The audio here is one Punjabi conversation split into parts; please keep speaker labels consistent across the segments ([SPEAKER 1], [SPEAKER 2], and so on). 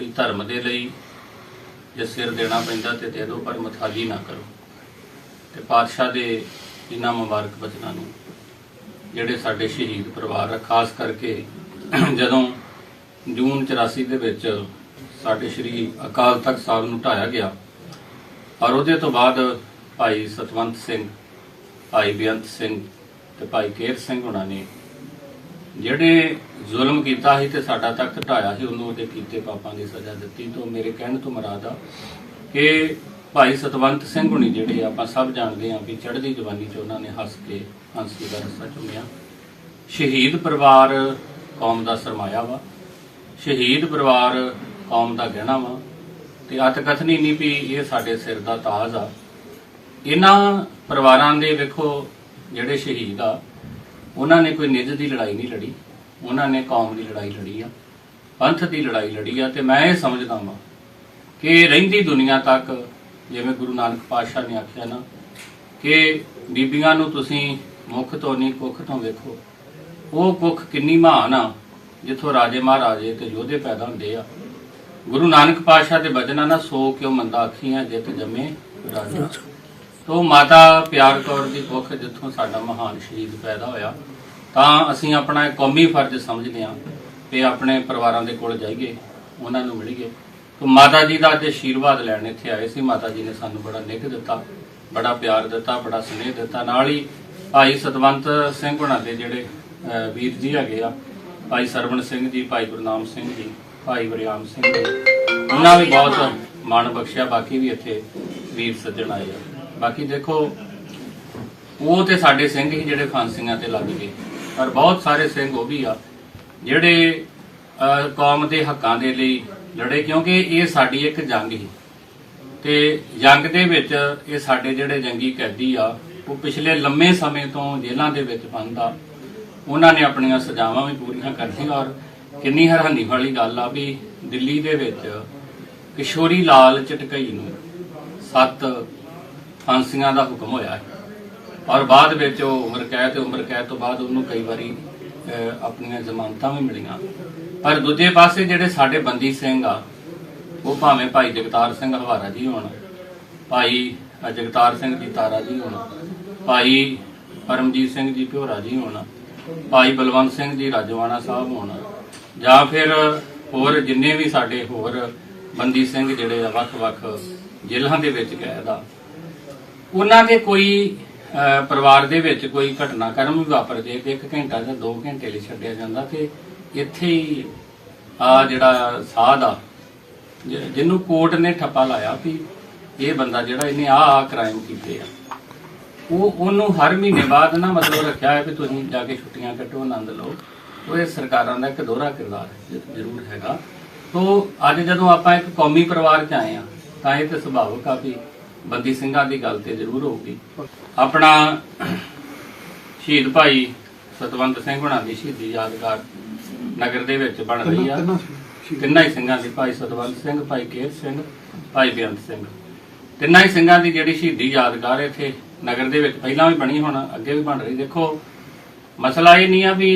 [SPEAKER 1] ਵੀ ਧਰਮ ਦੇ ਲਈ ਜੇ ਸਿਰ ਦੇਣਾ ਪੈਂਦਾ ਤੇ ਦੇ ਦਿਓ ਪਰ ਮਥਾਜੀ ਨਾ ਕਰੋ। ਤੇ ਪਾਤਸ਼ਾਹ ਦੇ ਇਹਨਾਂ ਮੁਬਾਰਕ ਬਚਨਾਂ ਨੂੰ, ਜਿਹੜੇ ਸਾਡੇ ਸ਼ਹੀਦ ਪਰਿਵਾਰ ਆ, ਖਾਸ ਕਰਕੇ ਜਦੋਂ ਜੂਨ 84 ਦੇ ਵਿੱਚ ਸਾਡੇ ਸ਼੍ਰੀ ਅਕਾਲ ਤਖਤ ਸਾਹਿਬ ਨੂੰ ਢਾਇਆ ਗਿਆ, ਔਰ ਉਹਦੇ ਤੋਂ ਬਾਅਦ ਭਾਈ ਸਤਵੰਤ ਸਿੰਘ, ਭਾਈ ਬੇਅੰਤ ਸਿੰਘ ਤੇ ਭਾਈ ਕੇਰ ਸਿੰਘ ਹੁਣਾਂ ਨੇ ਜਿਹੜੇ ਜ਼ੁਲਮ ਕੀਤਾ ਸੀ ਤੇ ਸਾਡਾ ਤੱਕ ਢਾਇਆ ਸੀ, ਉਹਨੂੰ ਉਹਦੇ ਕੀਤੇ ਪਾਪਾਂ ਦੀ ਸਜ਼ਾ ਦਿੱਤੀ। ਤੋਂ ਮੇਰੇ ਕਹਿਣ ਤੋਂ ਮੁਰਾਦ ਆ ਕਿ ਭਾਈ ਸਤਵੰਤ ਸਿੰਘ ਹੁਣੀ ਜਿਹੜੇ ਆਪਾਂ ਸਭ ਜਾਣਦੇ ਆ ਵੀ ਚੜ੍ਹਦੀ ਜਵਾਨੀ ਚ ਉਹਨਾਂ ਨੇ ਹੱਸ ਕੇ ਹੰਸੀ ਦਾ ਰਸਤਾ ਚੁੰਮਿਆ। ਸ਼ਹੀਦ ਪਰਿਵਾਰ ਕੌਮ ਦਾ ਸਰਮਾਇਆ ਵਾ। ਸ਼ਹੀਦ ਪਰਿਵਾਰ ਕੌਮ ਦਾ ਗਹਿਣਾ ਵਾ। ਤੇ ਅਤਕਥਨੀ ਨਹੀਂ ਵੀ ਇਹ ਸਾਡੇ ਸਿਰ ਦਾ ਤਾਜ ਆ। ਇਹਨਾਂ ਪਰਿਵਾਰਾਂ ਦੇ ਵੇਖੋ ਜਿਹੜੇ ਸ਼ਹੀਦ ਆ ਉਹਨਾਂ ਨੇ ਕੋਈ ਨਿੱਜ ਦੀ ਲੜਾਈ ਨਹੀਂ ਲੜੀ, ਉਹਨਾਂ ਨੇ ਕੌਮ ਦੀ ਲੜਾਈ ਲੜੀ ਆ, ਪੰਥ ਦੀ ਲੜਾਈ ਲੜੀ ਆ, ਤੇ ਮੈਂ ਇਹ ਸਮਝਦਾ ਵਾਂ ਕਿ ਰਹਿੰਦੀ ਦੁਨੀਆ ਤੱਕ, ਜਿਵੇਂ ਗੁਰੂ ਨਾਨਕ ਪਾਤਸ਼ਾਹ ਨੇ ਆਖਿਆ ਨਾ, ਕਿ ਬੀਬੀਆਂ ਨੂੰ ਤੁਸੀਂ ਮੁੱਖ ਤੋਂ ਨਹੀਂ, ਕੁੱਖ ਤੋਂ ਵੇਖੋ। ਉਹ ਕੁੱਖ ਕਿੰਨੀ ਮਹਾਨ ਆ, ਜਿੱਥੋਂ ਰਾਜੇ ਮਹਾਰਾਜੇ ਤੇ ਯੋਧੇ ਪੈਦਾ ਹੁੰਦੇ ਆ। ਗੁਰੂ ਨਾਨਕ ਪਾਤਸ਼ਾਹ ਦੇ ਬਚਨਾਂ ਨਾਲ ਸੋ ਕਿਉ ਮੰਦਾ ਆਖੀਆਂ, ਜਿੱਤ ਜੰਮੇ ਰਾਜਾ। ਤੋ ਮਾਤਾ ਪਿਆਰ ਕੌਰ ਦੀ ਕੁੱਖ ਜਿੱਥੋਂ ਸਾਡਾ ਮਹਾਨ ਸ਼ਹੀਦ ਪੈਦਾ ਹੋਇਆ, ਤਾਂ ਅਸੀਂ ਆਪਣਾ ਕੌਮੀ ਫਰਜ਼ ਸਮਝਦੇ ਹਾਂ ਕਿ ਆਪਣੇ ਪਰਿਵਾਰਾਂ ਦੇ ਕੋਲ ਜਾਈਏ, ਉਹਨਾਂ ਨੂੰ ਮਿਲੀਏ। ਤੋ ਮਾਤਾ ਜੀ ਦਾ ਅੱਜ ਆਸ਼ੀਰਵਾਦ ਲੈਣ ਇੱਥੇ ਆਏ ਸੀ। ਮਾਤਾ ਜੀ ਨੇ ਸਾਨੂੰ ਬੜਾ ਨਿੱਘ ਦਿੱਤਾ, ਬੜਾ ਪਿਆਰ ਦਿੱਤਾ, ਬੜਾ ਸਨੇਹ ਦਿੱਤਾ। ਨਾਲ ਹੀ ਭਾਈ ਸਤਵੰਤ ਸਿੰਘ ਹੁਣਾਂ ਦੇ ਜਿਹੜੇ ਵੀਰ ਜੀ ਹੈਗੇ ਆ, ਭਾਈ ਸਰਵਣ ਸਿੰਘ ਜੀ, ਭਾਈ ਗੁਰਨਾਮ ਸਿੰਘ ਜੀ, ਭਾਈ ਵਰਿਆਮ ਸਿੰਘ ਜੀ, ਉਹਨਾਂ ਵੀ ਬਹੁਤ ਮਾਣ ਬਖਸ਼ਿਆ। ਬਾਕੀ ਵੀ ਇੱਥੇ ਵੀਰ ਸੱਜਣ ਆਏ ਆ। ਬਾਕੀ ਦੇਖੋ, ਉਹ ਤੇ ਸਾਡੇ ਸਿੰਘ ਹੀ ਜਿਹੜੇ ਫਾਂਸੀਆਂ ਤੇ ਲੱਗ ਗਏ। ਪਰ ਬਹੁਤ ਸਾਰੇ ਸਿੰਘ ਉਹ ਵੀ ਆ, ਜਿਹੜੇ ਕੌਮ ਦੇ ਹੱਕਾਂ ਦੇ ਲਈ ਲੜੇ, ਕਿਉਂਕਿ ਇਹ ਸਾਡੀ ਇੱਕ ਜੰਗ ਸੀ। ਤੇ ਜੰਗ ਦੇ ਵਿੱਚ ਇਹ ਸਾਡੇ ਜਿਹੜੇ ਜੰਗੀ ਕੈਦੀ ਆ, ਉਹ ਪਿਛਲੇ ਲੰਮੇ ਸਮੇਂ ਤੋਂ ਜੇਲ੍ਹਾਂ ਦੇ ਵਿੱਚ ਬੰਦ ਆ। ਉਹਨਾਂ ਨੇ ਆਪਣੀਆਂ ਸਜ਼ਾਵਾਂ ਵੀ ਪੂਰੀਆਂ ਕਰਨੀਆਂ, ਔਰ ਕਿੰਨੀ ਹੈਰਾਨੀ ਵਾਲੀ ਗੱਲ ਆ ਵੀ ਦਿੱਲੀ ਦੇ ਵਿੱਚ ਕਿਸ਼ੋਰੀ ਲਾਲ ਚਟਕਈ ਨੂੰ ਸੱਤ ਫਾਂਸੀਆਂ ਦਾ ਹੁਕਮ ਹੋਇਆ ਹੈ। ਔਰ ਬਾਅਦ ਵਿੱਚ ਉਹ ਉਮਰ ਕੈਦ ਤੇ ਉਮਰ ਕੈਦ ਤੋਂ ਬਾਅਦ ਉਹਨੂੰ ਕਈ ਵਾਰੀ ਆਪਣੀਆਂ ਜ਼ਮਾਨਤਾਂ ਵੀ ਮਿਲੀਆਂ। ਪਰ ਦੂਜੇ ਪਾਸੇ ਜਿਹੜੇ ਸਾਡੇ ਬੰਦੀ ਸਿੰਘ ਆ, ਉਹ ਭਾਵੇਂ ਭਾਈ ਜਗਤਾਰ ਸਿੰਘ ਹਵਾਰਾ ਜੀ ਹੋਣ, ਭਾਈ ਜਗਤਾਰ ਸਿੰਘ ਜੀ ਤਾਰਾ ਜੀ ਹੋਣ, ਭਾਈ ਪਰਮਜੀਤ ਸਿੰਘ ਜੀ ਭਿਓਰਾ ਜੀ ਹੋਣ, ਭਾਈ ਬਲਵੰਤ ਸਿੰਘ ਜੀ ਰਾਜਵਾਨਾ ਸਾਹਿਬ ਹੋਣ, ਜਾਂ ਫਿਰ ਹੋਰ ਜਿੰਨੇ ਵੀ ਸਾਡੇ ਹੋਰ ਬੰਦੀ ਸਿੰਘ ਜਿਹੜੇ ਆ ਵੱਖ-ਵੱਖ ਜੇਲ੍ਹਾਂ ਦੇ ਵਿੱਚ ਕੈਦ ਆ ਉਹਨਾਂ ਦੇ ਕੋਈ ਪਰਿਵਾਰ ਦੇ ਵਿੱਚ ਕੋਈ ਘਟਨਾ ਕਰਮ ਵਾਪਰ ਜੇ ਤੇ 1 ਘੰਟਾ ਜਾਂ 2 ਘੰਟੇ ਲਈ ਛੱਡਿਆ ਜਾਂਦਾ ਤੇ ਇੱਥੇ ਹੀ ਆ ਜਿਹੜਾ ਸਾਧ ਆ ਜਿਹਨੂੰ ਕੋਰਟ ਨੇ ਠੱਪਾ ਲਾਇਆ ਵੀ ਇਹ ਬੰਦਾ ਜਿਹੜਾ ਇਹਨੇ ਆ ਆ ਕ੍ਰਾਈਮ ਕੀਤੇ ਆ। ਉਹ, ਉਹਨੂੰ ਹਰ ਮਹੀਨੇ ਬਾਅਦ ਨਾ ਮਤਲਬ ਰੱਖਿਆ ਹੈ ਕਿ ਤੁਸੀਂ ਜਾ ਕੇ ਛੁੱਟੀਆਂ ਕੱਟੋ ਆਨੰਦ ਲਓ। ਉਹ ਇਹ ਸਰਕਾਰਾਂ ਦਾ ਇੱਕ ਦੋਹਰਾ ਕਿਰਦਾਰ ਜ਼ਰੂਰ ਹੈਗਾ। ਤੋਂ ਅੱਜ ਜਦੋਂ ਆਪਾਂ ਇੱਕ ਕੌਮੀ ਪਰਿਵਾਰ 'ਚ ਆਏ ਆ, ਤਾਂ ਇਹ ਤੇ ਸੁਭਾਵਿਕ ਆ ਵੀ ਬੰਦੀ ਸਿੰਘਾਂ ਦੀ ਗੱਲ ਤੇ ਜ਼ਰੂਰ ਹੋਊਗੀ। ਆਪਣਾ ਸ਼ਹੀਦ ਭਾਈ ਸਤਵੰਤ ਸਿੰਘ ਹੁਣਾਂ ਦੀ ਸ਼ਹੀਦੀ ਯਾਦਗਾਰ ਨਗਰ ਦੇ ਵਿੱਚ ਬਣ ਰਹੀ ਆ। ਤਿੰਨਾਂ ਹੀ ਸਿੰਘਾਂ ਦੀ ਭਾਈ ਸਤਵੰਤ ਸਿੰਘ ਭਾਈ ਕੇਰ ਸਿੰਘ ਭਾਈ ਬੇਅੰਤ ਸਿੰਘ। ਤਿੰਨਾਂ ਹੀ ਸਿੰਘਾਂ ਦੀ ਜਿਹੜੀ ਸ਼ਹੀਦੀ ਯਾਦਗਾਰ ਇੱਥੇ ਨਗਰ ਦੇ ਵਿੱਚ ਪਹਿਲਾਂ ਵੀ ਬਣੀ ਹੁਣ ਅੱਗੇ ਵੀ ਬਣ ਰਹੀ। ਦੇਖੋ ਮਸਲਾ ਇਹ ਨਹੀਂ ਆ ਵੀ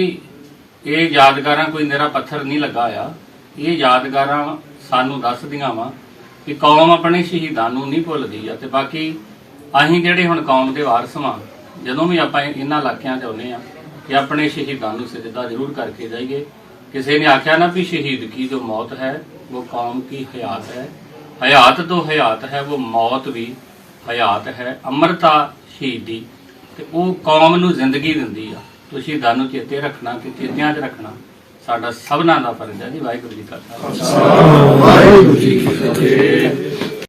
[SPEAKER 1] ਇਹ ਯਾਦਗਾਰਾਂ ਕੋਈ ਨਿਹਰਾ ਪੱਥਰ ਨਹੀਂ ਲੱਗਾ ਆ ਇਹ ਯਾਦਗਾਰਾਂ ਸਾਨੂੰ ਦੱਸਦੀਆਂ ਵਾ ਕਿ ਕੌਮ ਆਪਣੇ ਸ਼ਹੀਦਾਂ ਨੂੰ ਨਹੀਂ ਭੁੱਲਦੀ ਆ ਤੇ ਬਾਕੀ ਅਸੀਂ ਜਿਹੜੇ ਹੁਣ ਕੌਮ ਦੇ ਵਾਰਸ ਵਾਂ, ਜਦੋਂ ਵੀ ਆਪਾਂ ਇਹਨਾਂ ਇਲਾਕਿਆਂ 'ਚ ਆਉਂਦੇ ਆ ਕਿ ਆਪਣੇ ਸ਼ਹੀਦਾਂ ਨੂੰ ਸਜਦਾ ਜ਼ਰੂਰ ਕਰਕੇ ਜਾਈਏ, ਕਿਸੇ ਨੇ ਆਖਿਆ ਨਾ ਵੀ ਸ਼ਹੀਦ ਕੀ ਜੋ ਮੌਤ ਹੈ, ਉਹ ਕੌਮ ਕੀ ਹਯਾਤ ਹੈ। ਹਯਾਤ ਤੋਂ ਹਯਾਤ ਹੈ, ਉਹ ਮੌਤ ਵੀ ਹਯਾਤ ਹੈ, ਅਮਰਤਾ ਸ਼ਹੀਦੀ ਤੇ ਉਹ ਕੌਮ ਨੂੰ ਜ਼ਿੰਦਗੀ ਦਿੰਦੀ ਆ। ਤੋ ਸ਼ਹੀਦਾਂ ਨੂੰ ਚੇਤੇ ਰੱਖਣਾ, ਤੇ ਚੇਤਿਆਂ 'ਚ ਰੱਖਣਾ। ਸਾਡਾ ਸਭਨਾਂ ਦਾ ਫਰਜ਼ ਹੈ ਜੀ ਵਾਹਿਗੁਰੂ ਜੀ ਕਾ ਖਾਲਸਾ।
[SPEAKER 2] ਵਾਹਿਗੁਰੂ ਜੀ ਕੀ ਫਤਿਹ।